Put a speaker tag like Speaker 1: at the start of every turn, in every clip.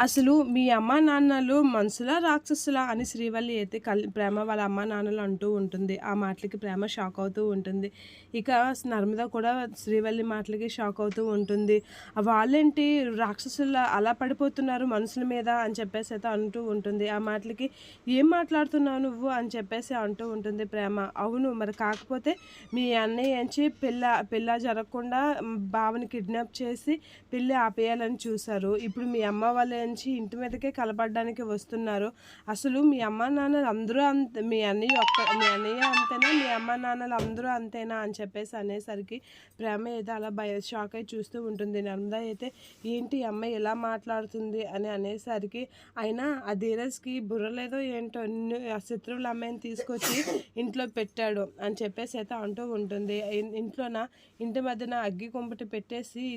Speaker 1: అసలు మీ అమ్మ నాన్నలు మనసులా రాక్షసులా అని శ్రీవల్లి అయితే కల్ ప్రేమ వాళ్ళ అమ్మ నాన్నలు అంటూ ఉంటుంది. ఆ మాటలకి ప్రేమ షాక్ అవుతూ ఉంటుంది. ఇక నర్మద కూడా శ్రీవల్లి మాటలకి షాక్ అవుతూ ఉంటుంది. వాళ్ళేంటి రాక్షసులా అలా పడిపోతున్నారు మనుషుల మీద అని చెప్పేసి అయితే అంటూ ఉంటుంది. ఆ మాటలకి ఏం మాట్లాడుతున్నావు నువ్వు? అని చెప్పేసి అంటూ ఉంటుంది ప్రేమ. అవును మరి కాకపోతే మీ అన్నయ్య ఏంచి పిల్ల పిల్ల జరగకుండా బావని కిడ్నాప్ చేసి పెళ్ళి ఆపేయాలని చూశారు. ఇప్పుడు మీ అమ్మ వాళ్ళ నుంచి ఇంటి మీదకే కలపడడానికి వస్తున్నారు. అసలు మీ అమ్మ నాన్నలు అందరూ అంత మీ అన్నయ్య ఒక్క మీ అన్నయ్య అంతేనా మీ అమ్మ నాన్నలు అందరూ అంతేనా అని చెప్పేసి అనేసరికి ప్రేమ ఏదో అలా భయ షాక్ అయి చూస్తూ ఉంటుంది. నర్మద అయితే ఏంటి అమ్మాయి ఎలా మాట్లాడుతుంది అని అనేసరికి అయినా ఆ ధీరజ్కి బుర్రలేదో ఏంటో ఆ శత్రువుల అమ్మాయిని తీసుకొచ్చి ఇంట్లో పెట్టాడు అని చెప్పేసి అయితే అంటూ ఉంటుంది. ఇంట్లోన ఇంటి మధ్యన అగ్గి కొంపటి పెట్టేసి ఈ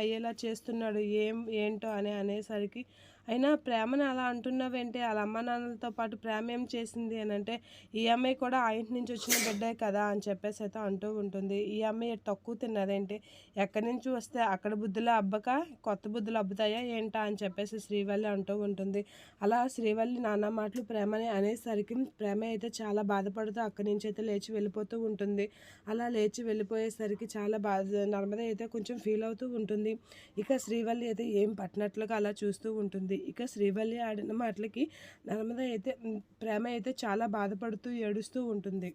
Speaker 1: అయ్యేలా చేస్తున్నాడు. ఏం ఏంటో అని అనేసరికి কি అయినా ప్రేమను అలా అంటున్నావేంటి? వాళ్ళ అమ్మ నాన్నలతో పాటు ప్రేమ ఏం చేసింది అని అంటే ఈ అమ్మాయి కూడా ఆ ఇంటి నుంచి వచ్చిన బిడ్డే కదా అని చెప్పేసి అయితే అంటూ ఉంటుంది. ఈ అమ్మాయి తక్కువ తిన్నదేంటి? ఎక్కడి నుంచి వస్తే అక్కడ బుద్ధులు అబ్బక కొత్త బుద్ధులు అబ్బుతాయా ఏంటా అని చెప్పేసి శ్రీవల్లి అంటూ ఉంటుంది. అలా శ్రీవల్లి నాన్న మాటలు ప్రేమని అనేసరికి ప్రేమ అయితే చాలా బాధపడుతూ అక్కడి నుంచి అయితే లేచి వెళ్ళిపోతూ ఉంటుంది. అలా లేచి వెళ్ళిపోయేసరికి చాలా బాధ నర్మద అయితే కొంచెం ఫీల్ అవుతూ ఉంటుంది. ఇక శ్రీవల్లి అయితే ఏం పట్టినట్లుగా అలా చూస్తూ ఉంటుంది. ఇక శ్రీవల్లి ఆడిన మాటలకి నర్మద అయితే ప్రేమ అయితే చాలా బాధపడుతూ ఏడుస్తూ ఉంటుంది.